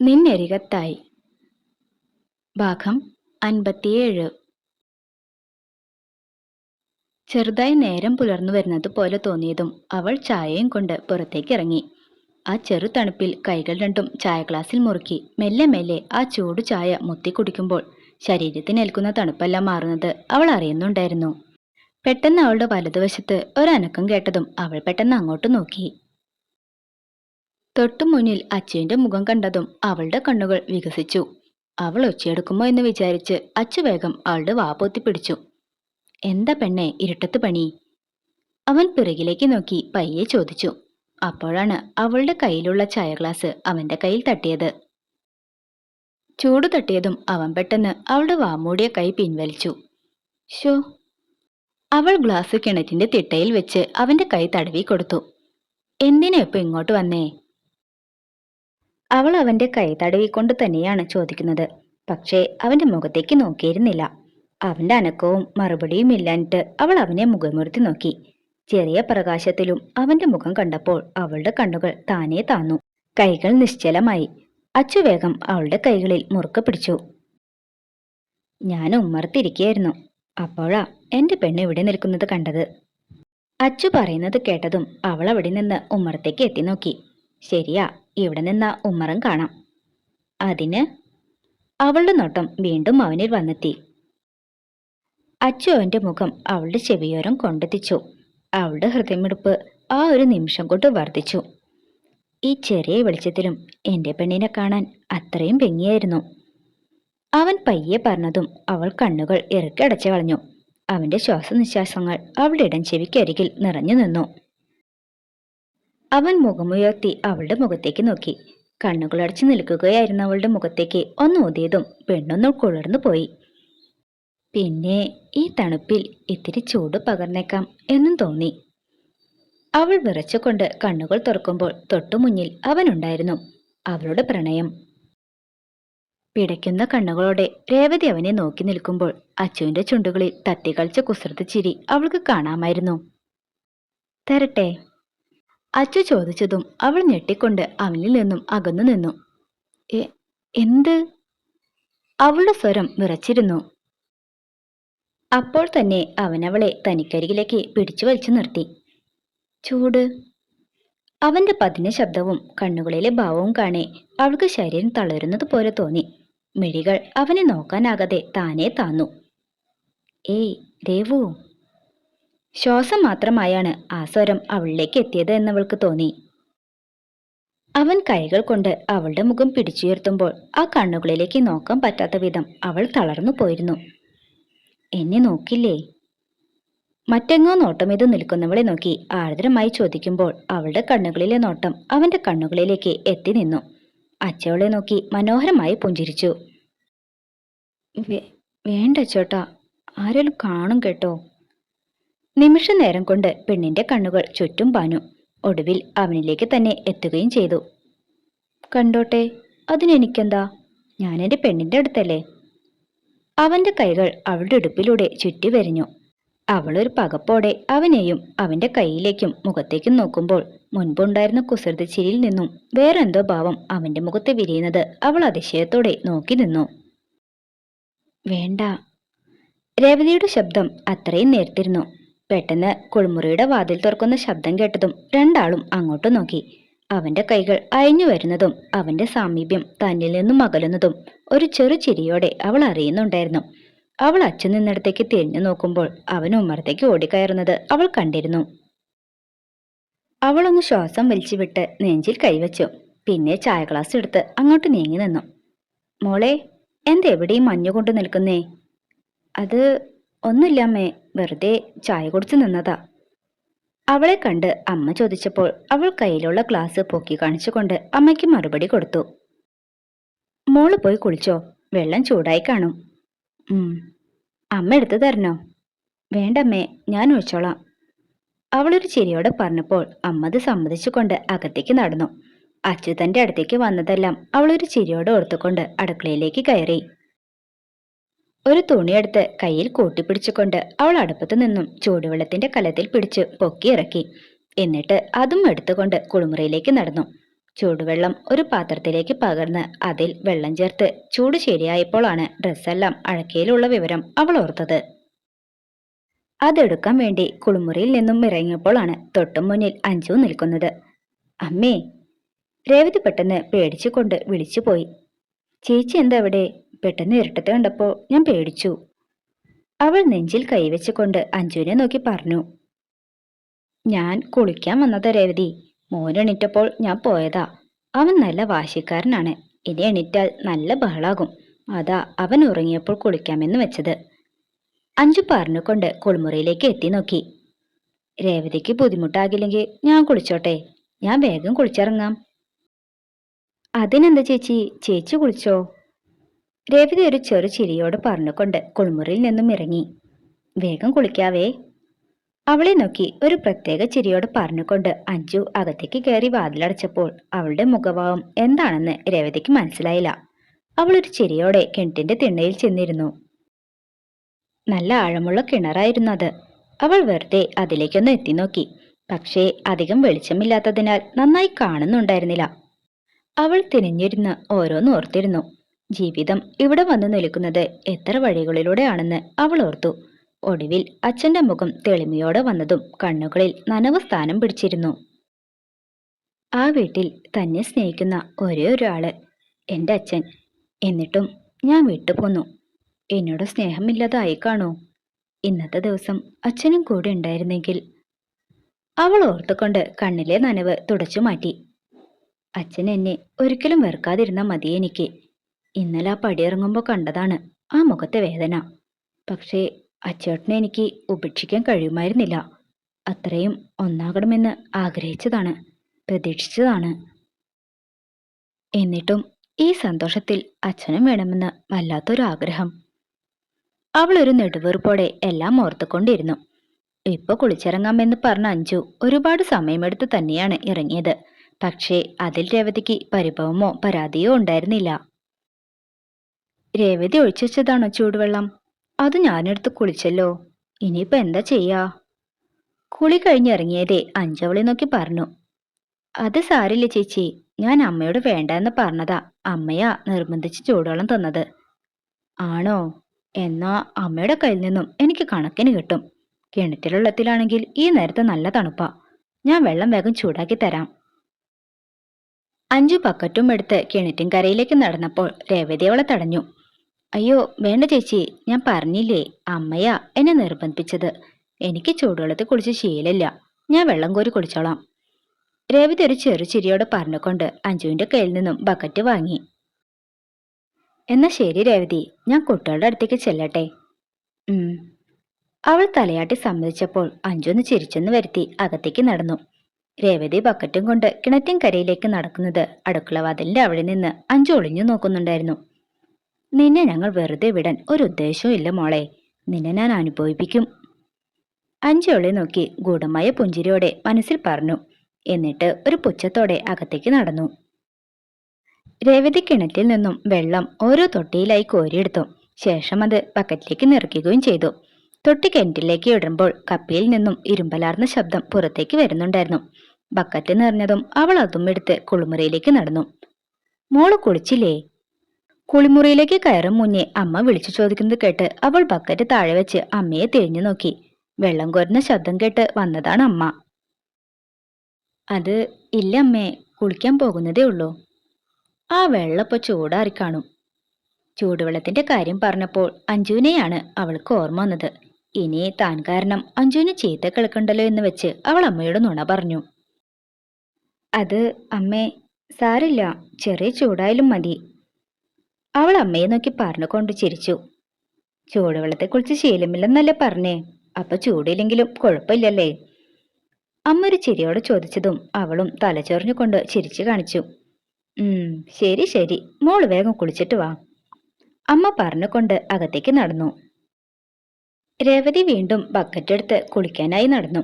നിന്നരികത്തായി. ഭാഗം അൻപത്തിയേഴ്. ചെറുതായി നേരം പുലർന്നു വരുന്നത് പോലെ തോന്നിയതും അവൾ ചായയും കൊണ്ട് പുറത്തേക്ക് ഇറങ്ങി. ആ ചെറു തണുപ്പിൽ കൈകൾ രണ്ടും ചായ ഗ്ലാസ്സിൽ മുറുക്കി മെല്ലെ മെല്ലെ ആ ചൂട് ചായ മുത്തി കുടിക്കുമ്പോൾ ശരീരത്തിന് ഏൽക്കുന്ന തണുപ്പെല്ലാം മാറുന്നത് അവൾ അറിയുന്നുണ്ടായിരുന്നു. പെട്ടെന്ന് അവളുടെ വലതുവശത്ത് ഒരനക്കം കേട്ടതും അവൾ പെട്ടെന്ന് അങ്ങോട്ട് നോക്കി. തൊട്ടു മുന്നിൽ അച്ചുവിന്റെ മുഖം കണ്ടതും അവളുടെ കണ്ണുകൾ വികസിച്ചു. അവൾ ഒച്ചയെടുക്കുമോ എന്ന് വിചാരിച്ച് അച്ചു വേഗം അവളുടെ വാപ്പൊത്തി പിടിച്ചു. എന്താ പെണ്ണെ ഇരുട്ടത്ത് പണി? അവൻ പിറകിലേക്ക് നോക്കി പയ്യെ ചോദിച്ചു. അപ്പോഴാണ് അവളുടെ കയ്യിലുള്ള ചായ ഗ്ലാസ് അവന്റെ കയ്യിൽ തട്ടിയത്. ചൂട് തട്ടിയതും അവൻ പെട്ടെന്ന് അവളുടെ വാമൂടിയ കൈ പിൻവലിച്ചു. ഷോ അവൾ ഗ്ലാസ് കിണറ്റിന്റെ തിട്ടയിൽ വെച്ച് അവന്റെ കൈ തടവി കൊടുത്തു. എന്തിനാ ഇപ്പൊ ഇങ്ങോട്ട് വന്നേ? അവൾ അവന്റെ കൈ തടവിക്കൊണ്ട് തന്നെയാണ് ചോദിക്കുന്നത്. പക്ഷേ അവന്റെ മുഖത്തേക്ക് നോക്കിയിരുന്നില്ല. അവന്റെ അനക്കവും മറുപടിയും ഇല്ലാഞ്ഞിട്ട് അവൾ അവനെ മുഖമുറുത്തി നോക്കി. ചെറിയ പ്രകാശത്തിലും അവന്റെ മുഖം കണ്ടപ്പോൾ അവളുടെ കണ്ണുകൾ താനേ താന്നു. കൈകൾ നിശ്ചലമായി. അച്ചുവേഗം അവളുടെ കൈകളിൽ മുറുക്ക പിടിച്ചു. ഞാൻ ഉമ്മർത്തിരിക്കുകയായിരുന്നു അപ്പോഴാ എന്റെ പെണ്ണ് ഇവിടെ നിൽക്കുന്നത് കണ്ടത്. അച്ചു പറയുന്നത് കേട്ടതും അവൾ അവിടെ നിന്ന് ഉമ്മറത്തേക്ക് എത്തി നോക്കി. ശരിയാ ഇവിടെ നിന്ന ഉമ്മറും കാണാം. അതിന് അവളുടെ നോട്ടം വീണ്ടും അവനിൽ വന്നെത്തി. അച്ചു അവന്റെ മുഖം അവളുടെ ചെവിയോരം കൊണ്ടെത്തിച്ചു. അവളുടെ ഹൃദയമെടുപ്പ് ആ ഒരു നിമിഷം കൊണ്ട് വർദ്ധിച്ചു. ഈ ചെറിയ വെളിച്ചത്തിലും എന്റെ പെണ്ണിനെ കാണാൻ അത്രയും ഭംഗിയായിരുന്നു. അവൻ പയ്യെ പറഞ്ഞതും അവൾ കണ്ണുകൾ ഇറക്കിടച്ചു കളഞ്ഞു. അവന്റെ ശ്വാസനിശ്വാസങ്ങൾ അവളുടെ ഇടം ചെവിക്കരികിൽ നിറഞ്ഞു നിന്നു. അവൻ മുഖമുയർത്തി അവളുടെ മുഖത്തേക്ക് നോക്കി. കണ്ണുകളടച്ചു നിൽക്കുകയായിരുന്നു അവളുടെ മുഖത്തേക്ക്. ഒന്ന് ഊതിയതും പെണ്ണൊന്ന് കുളിർന്നു പോയി. പിന്നെ ഈ തണുപ്പിൽ ഇത്തിരി ചൂട് പകർന്നേക്കാം എന്നും തോന്നി. അവൾ വിറച്ചുകൊണ്ട് കണ്ണുകൾ തുറക്കുമ്പോൾ തൊട്ടുമുന്നിൽ അവനുണ്ടായിരുന്നു. അവളുടെ പ്രണയം. പിടയ്ക്കുന്ന കണ്ണുകളോടെ രേവതി അവനെ നോക്കി നിൽക്കുമ്പോൾ അച്ചുവിന്റെ ചുണ്ടുകളിൽ തത്തികളിച്ച കുസൃത ചിരി അവൾക്ക് കാണാമായിരുന്നു. തരട്ടെ അച്ചു ചോദിച്ചതും അവൾ ഞെട്ടിക്കൊണ്ട് അവനിൽ നിന്നും അകന്നു നിന്നു. "എ, എന്ത്? അവളുടെ സ്വരം വിറച്ചിരുന്നു അപ്പോൾ തന്നെ അവനവളെ തനിക്കരികിലേക്ക് പിടിച്ചു വലിച്ചു നിർത്തി. ചൂട്. അവന്റെ പതിന ശബ്ദവും കണ്ണുകളിലെ ഭാവവും കാണെ അവൾക്ക് ശരീരം തളരുന്നത് പോലെ തോന്നി. മിഴികൾ അവനെ നോക്കാനാകാതെ താനേ താന്നു. ഏയ് ദേവു ശ്വാസം മാത്രമായാണ് ആ സ്വരം അവളിലേക്ക് എത്തിയത് എന്നവൾക്ക് തോന്നി. അവൻ കൈകൾ കൊണ്ട് അവളുടെ മുഖം പിടിച്ചുയർത്തുമ്പോൾ ആ കണ്ണുകളിലേക്ക് നോക്കാൻ പറ്റാത്ത വിധം അവൾ തളർന്നു പോയിരുന്നു. എന്നെ നോക്കില്ലേ? മറ്റെങ്ങോ നോട്ടമിത് നിൽക്കുന്നവളെ നോക്കി ആർദ്രമായി ചോദിക്കുമ്പോൾ അവളുടെ കണ്ണുകളിലെ നോട്ടം അവന്റെ കണ്ണുകളിലേക്ക് എത്തി നിന്നു. അച്ചവളെ നോക്കി മനോഹരമായി പുഞ്ചിരിച്ചു. "വേ- വേണ്ട ചേട്ടാ ആരെങ്കിലും കാണും കേട്ടോ. നിമിഷ നേരം കൊണ്ട് പെണ്ണിന്റെ കണ്ണുകൾ ചുറ്റും പാഞ്ഞു. ഒടുവിൽ അവനിലേക്ക് തന്നെ എത്തുകയും ചെയ്തു. കണ്ടോട്ടെ അതിനെനിക്കെന്താ? ഞാൻ എന്റെ പെണ്ണിന്റെ അടുത്തല്ലേ? അവന്റെ കൈകൾ അവളുടെ ഉടുപ്പിലൂടെ ചുറ്റി വരിഞ്ഞു. അവളൊരു പകപ്പോടെ അവനെയും അവന്റെ കൈയിലേക്കും മുഖത്തേക്കും നോക്കുമ്പോൾ മുൻപുണ്ടായിരുന്ന കുസൃതി ചിരിയിൽ നിന്നും വേറെന്തോ ഭാവം അവന്റെ മുഖത്ത് വിരിയുന്നത് അവൾ അതിശയത്തോടെ നോക്കി നിന്നു. വേണ്ട. രേവതിയുടെ ശബ്ദം അത്രയും നേർത്തിരുന്നു. പെട്ടെന്ന് കുളിമുറിയുടെ വാതിൽ തുറക്കുന്ന ശബ്ദം കേട്ടതും രണ്ടാളും അങ്ങോട്ട് നോക്കി. അവന്റെ കൈകൾ അയഞ്ഞു വരുന്നതും അവന്റെ സാമീപ്യം തന്നിൽ നിന്നും അകലുന്നതും ഒരു ചെറു ചിരിയോടെ അവൾ അറിയുന്നുണ്ടായിരുന്നു. അവൾ അച്ഛൻ നിന്നിടത്തേക്ക് തിരിഞ്ഞു നോക്കുമ്പോൾ അവൻ ഉമ്മറത്തേക്ക് ഓടിക്കയറുന്നത് അവൾ കണ്ടിരുന്നു. അവളൊന്ന് ശ്വാസം വലിച്ചുവിട്ട് നെഞ്ചിൽ കൈവച്ചു. പിന്നെ ചായ ഗ്ലാസ് എടുത്ത് അങ്ങോട്ട് നീങ്ങി നിന്നു. മോളെ എന്തെവിടെയും മഞ്ഞുകൊണ്ട് മഞ്ഞു നിൽക്കുന്നേ? അത് ഒന്നുമില്ല അമ്മേ വെറുതെ ചായ കുടിച്ചു നിന്നതാ. അവളെ കണ്ട് അമ്മ ചോദിച്ചപ്പോൾ അവൾ കയ്യിലുള്ള ഗ്ലാസ് പൊക്കി കാണിച്ചുകൊണ്ട് അമ്മയ്ക്ക് മറുപടി കൊടുത്തു. മോൾ പോയി കുളിച്ചോ? വെള്ളം ചൂടായി കാണും. അമ്മ എടുത്തു തരണോ? വേണ്ടമ്മേ ഞാൻ ഒഴിച്ചോളാം. അവളൊരു ചിരിയോടെ പറഞ്ഞപ്പോൾ അമ്മ അത് സമ്മതിച്ചുകൊണ്ട് അകത്തേക്ക് നടന്നു. അച്യുതന്റെ അടുത്തേക്ക് വന്നതെല്ലാം അവളൊരു ചിരിയോടെ ഓർത്തുകൊണ്ട് അടുക്കളയിലേക്ക് കയറി. ഒരു തുണിയെടുത്ത് കയ്യിൽ കൂട്ടിപ്പിടിച്ചുകൊണ്ട് അവൾ അടുപ്പത്ത് നിന്നും ചൂടുവെള്ളത്തിന്റെ കലത്തിൽ പിടിച്ച് പൊക്കിയിറക്കി എന്നിട്ട് അതും എടുത്തുകൊണ്ട് കുളിമുറിയിലേക്ക് നടന്നു. ചൂടുവെള്ളം ഒരു പാത്രത്തിലേക്ക് പകർന്ന് അതിൽ വെള്ളം ചേർത്ത് ചൂട് ശരിയായപ്പോഴാണ് ഡ്രസ്സെല്ലാം അഴക്കയിലുള്ള വിവരം അവൾ ഓർത്തത്. അതെടുക്കാൻ വേണ്ടി കുളിമുറിയിൽ നിന്നും ഇറങ്ങിയപ്പോഴാണ് തൊട്ടു മുന്നിൽ അഞ്ജു നിൽക്കുന്നത്. അമ്മേ രേവതി പെട്ടെന്ന് പേടിച്ചുകൊണ്ട് വിളിച്ചുപോയി. ചേച്ചി എന്താ അവിടെ? പെട്ടെന്ന് ഇരട്ടത്തെ കണ്ടപ്പോൾ ഞാൻ പേടിച്ചു. അവൾ നെഞ്ചിൽ കൈവച്ചുകൊണ്ട് അഞ്ജുവിനെ നോക്കി പറഞ്ഞു ഞാൻ കുളിക്കാൻ വന്നത് രേവതി. മോൻ ഞാൻ പോയതാ. അവൻ നല്ല വാശിക്കാരനാണ്. ഇനി എണീറ്റാൽ നല്ല ബഹളാകും. അതാ അവൻ ഉറങ്ങിയപ്പോൾ കുളിക്കാമെന്ന് വെച്ചത്. അഞ്ചു പറഞ്ഞുകൊണ്ട് കുളിമുറിയിലേക്ക് എത്തി നോക്കി. രേവതിക്ക് ബുദ്ധിമുട്ടാകില്ലെങ്കിൽ ഞാൻ കുളിച്ചോട്ടെ. ഞാൻ വേഗം കുളിച്ചിറങ്ങാം. അതിനെന്താ ചേച്ചി? ചേച്ചി കുളിച്ചോ? രേവതി ഒരു ചെറു ചിരിയോട് പറഞ്ഞുകൊണ്ട് കുളിമുറിയിൽ നിന്നും ഇറങ്ങി. വേഗം കുളിക്കാവേ. അവളെ നോക്കി ഒരു പ്രത്യേക ചിരിയോട് പറഞ്ഞുകൊണ്ട് അഞ്ജു അകത്തേക്ക് കയറി വാതിലടച്ചപ്പോൾ അവളുടെ മുഖഭാവം എന്താണെന്ന് രേവതിക്ക് മനസ്സിലായില്ല. അവൾ ഒരു ചിരിയോടെ കിണറ്റിന്റെ തിണ്ണയിൽ ചെന്നിരുന്നു. നല്ല ആഴമുള്ള കിണറായിരുന്നു അത്. അവൾ വെറുതെ അതിലേക്കൊന്ന് എത്തി നോക്കി. പക്ഷേ അധികം വെളിച്ചമില്ലാത്തതിനാൽ നന്നായി കാണുന്നുണ്ടായിരുന്നില്ല. അവൾ തിരിഞ്ഞിരുന്ന് ഓരോന്ന് ഓർത്തിരുന്നു. ജീവിതം ഇവിടെ വന്നു നിൽക്കുന്നത് എത്ര വഴികളിലൂടെയാണെന്ന് അവൾ ഓർത്തു. ഒടുവിൽ അച്ഛന്റെ മുഖം തെളിമയോടെ വന്നതും കണ്ണുകളിൽ നനവ് സ്ഥാനം പിടിച്ചിരുന്നു. ആ വീട്ടിൽ തന്നെ സ്നേഹിക്കുന്ന ഒരേ ഒരാൾ എന്റെ അച്ഛൻ. എന്നിട്ടും ഞാൻ വിട്ടുപോന്നു. എന്നോട് സ്നേഹമില്ലാതായി കാണൂ. ഇന്നത്തെ ദിവസം അച്ഛനും കൂടെ ഉണ്ടായിരുന്നെങ്കിൽ. അവൾ ഓർത്തുകൊണ്ട് കണ്ണിലെ നനവ് തുടച്ചു മാറ്റി. അച്ഛൻ എന്നെ ഒരിക്കലും വെറുക്കാതിരുന്ന മതി എനിക്ക്. ഇന്നലെ ആ പടിയിറങ്ങുമ്പോൾ കണ്ടതാണ്. ആ മുഖത്തെ വേദന. പക്ഷേ അച്ചേട്ടനെ എനിക്ക് ഉപേക്ഷിക്കാൻ കഴിയുമായിരുന്നില്ല. അത്രയും ഒന്നാകണമെന്ന് ആഗ്രഹിച്ചതാണ്. പ്രതീക്ഷിച്ചതാണ്. എന്നിട്ടും ഈ സന്തോഷത്തിൽ അച്ഛനും വേണമെന്ന് വല്ലാത്തൊരു ആഗ്രഹം അവൾ ഒരു നെടുവീർപ്പോടെ എല്ലാം ഓർത്തുകൊണ്ടിരുന്നു. ഇപ്പൊ കുളിച്ചിറങ്ങാമെന്ന് പറഞ്ഞ അഞ്ചു ഒരുപാട് സമയമെടുത്ത് തന്നെയാണ് ഇറങ്ങിയത്. പക്ഷേ അതിൽ രേവതിക്ക് പരിഭവമോ പരാതിയോ ഉണ്ടായിരുന്നില്ല. രേവതി ഒഴിച്ചു വെച്ചതാണോ ചൂടുവെള്ളം? അത് ഞാനെടുത്ത് കുളിച്ചല്ലോ. ഇനിയിപ്പോ എന്താ ചെയ്യാ? കുളി കഴിഞ്ഞിറങ്ങിയതേ അഞ്ചവളി നോക്കി പറഞ്ഞു. അത് സാരില്ല ചേച്ചി ഞാൻ അമ്മയോട് വേണ്ട എന്ന് പറഞ്ഞതാ. അമ്മയാ നിർബന്ധിച്ച് ചൂടുവെള്ളം തന്നത്. ആണോ? എന്നാ അമ്മയുടെ കയ്യിൽ നിന്നും എനിക്ക് കണക്കിന് കിട്ടും. കിണറ്റിലുള്ളത്തിലാണെങ്കിൽ ഈ നേരത്തെ നല്ല തണുപ്പാ. ഞാൻ വെള്ളം വേഗം ചൂടാക്കി തരാം. അഞ്ചു പക്കറ്റും എടുത്ത് കിണറ്റിൻ കരയിലേക്ക് നടന്നപ്പോൾ രേവതി അവളെ തടഞ്ഞു. അയ്യോ വേണ്ട ചേച്ചി. ഞാൻ പറഞ്ഞില്ലേ അമ്മയാ എന്നെ നിർബന്ധിപ്പിച്ചത്. എനിക്ക് ചൂടുവെള്ളത്തിൽ കുളിച്ച് ശീലമില്ല. ഞാൻ വെള്ളം കോരി കുളിച്ചോളാം രേവതി ഒരു ചെറു ചിരിയോടെ പറഞ്ഞുകൊണ്ട് അഞ്ജുവിന്റെ കയ്യിൽ നിന്നും ബക്കറ്റ് വാങ്ങി. എന്നാ ശരി രേവതി ഞാൻ കുട്ടികളുടെ അടുത്തേക്ക് ചെല്ലട്ടെ. അവൾ തലയാട്ടി സമ്മതിച്ചപ്പോൾ അഞ്ജു ഒന്ന് ചിരിച്ചെന്ന് വരുത്തി അകത്തേക്ക് നടന്നു. രേവതി ബക്കറ്റും കൊണ്ട് കിണറ്റിൻ കരയിലേക്ക് നടക്കുന്നത് അടുക്കള വാതിലിന്റെ അവിടെ നിന്ന് അഞ്ചു ഒളിഞ്ഞു നോക്കുന്നുണ്ടായിരുന്നു. നിന്നെ ഞങ്ങൾ വെറുതെ വിടാൻ ഒരു ഉദ്ദേശവും ഇല്ല മോളെ. നിന്നെ ഞാൻ അനുഭവിപ്പിക്കും. അഞ്ചോളെ നോക്കി ഗൂഢമായ പുഞ്ചിരിയോടെ മനസ്സിൽ പറഞ്ഞു. എന്നിട്ട് ഒരു പുച്ഛത്തോടെ അകത്തേക്ക് നടന്നു. രേവതി കിണറ്റിൽ നിന്നും വെള്ളം ഓരോ തൊട്ടിയിലായി കോരിയെടുത്തു. ശേഷം അത് ബക്കറ്റിലേക്ക് നിറയ്ക്കുകയും ചെയ്തു. തൊട്ടി കിണറ്റിലേക്ക് ഇടുമ്പോൾ കപ്പിയിൽ നിന്നും ഇരുമ്പലാർന്ന ശബ്ദം പുറത്തേക്ക് വരുന്നുണ്ടായിരുന്നു. ബക്കറ്റ് നിറഞ്ഞതും അവൾ അതും എടുത്ത് കുളിമുറിയിലേക്ക് നടന്നു. മോൾ കുളിച്ചില്ലേ? കുളിമുറിയിലേക്ക് കയറും മുന്നേ അമ്മ വിളിച്ചു ചോദിക്കുന്നത് കേട്ട് അവൾ ബക്കറ്റ് താഴെ വെച്ച് അമ്മയെ തിരിഞ്ഞു നോക്കി. വെള്ളം കോരുന്ന ശബ്ദം കേട്ട് വന്നതാണ് അമ്മ. അത് ഇല്ല അമ്മേ കുളിക്കാൻ പോകുന്നതേ ഉള്ളൂ. ആ വെള്ളപ്പോ ചൂടാറി കാണും. ചൂടുവെള്ളത്തിന്റെ കാര്യം പറഞ്ഞപ്പോൾ അഞ്ജുവിനെയാണ് അവൾക്ക് ഓർമ്മ വന്നത്. ഇനി താൻ കാരണം അഞ്ജുവിന് ചീത്ത കിളക്കണ്ടല്ലോ എന്ന് വെച്ച് അവൾ അമ്മയോട് നുണ പറഞ്ഞു. അത് അമ്മേ സാരില്ല. ചെറിയ ചൂടായാലും മതി. അവൾ അമ്മയെ നോക്കി പറഞ്ഞുകൊണ്ട് ചിരിച്ചു. ചൂടുവെള്ളത്തെക്കുറിച്ച് ശീലമില്ലെന്നല്ലേ പറഞ്ഞേ? അപ്പൊ ചൂടില്ലെങ്കിലും കുഴപ്പമില്ലല്ലേ? അമ്മ ഒരു ചിരിയോട് ചോദിച്ചതും അവളും തലചൊറിഞ്ഞുകൊണ്ട് ചിരിച്ചു കാണിച്ചു. ഉം ശരി ശരി. മോൾ വേഗം കുളിച്ചിട്ട് വാ. അമ്മ പറഞ്ഞുകൊണ്ട് അകത്തേക്ക് നടന്നു. രേവതി വീണ്ടും ബക്കറ്റ് എടുത്ത് കുളിക്കാനായി നടന്നു.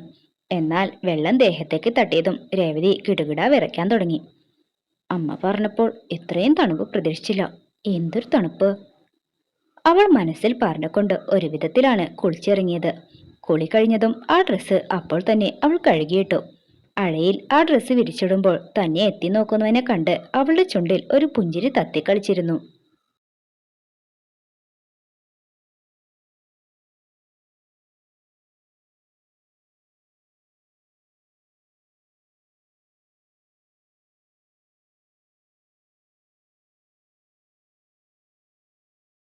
എന്നാൽ വെള്ളം ദേഹത്തേക്ക് തട്ടിയതും രേവതി കിടുകിടാ വിറയ്ക്കാൻ തുടങ്ങി. അമ്മ പറഞ്ഞപ്പോൾ ഇത്രയും തണുപ്പ് പ്രതീക്ഷിച്ചില്ല. എന്തൊരു തണുപ്പ്. അവൾ മനസ്സിൽ പറഞ്ഞുകൊണ്ട് ഒരു വിധത്തിലാണ് കുളിച്ചിറങ്ങിയത്. കുളി കഴിഞ്ഞതും ആ ഡ്രസ്സ് അപ്പോൾ തന്നെ അവൾ കഴുകിയിട്ടു. അഴയിൽ ആ ഡ്രസ്സ് വിരിച്ചിടുമ്പോൾ തന്നെ എത്തി നോക്കുന്നവനെ കണ്ട് അവളുടെ ചുണ്ടിൽ ഒരു പുഞ്ചിരി തത്തിക്കളിച്ചിരുന്നു.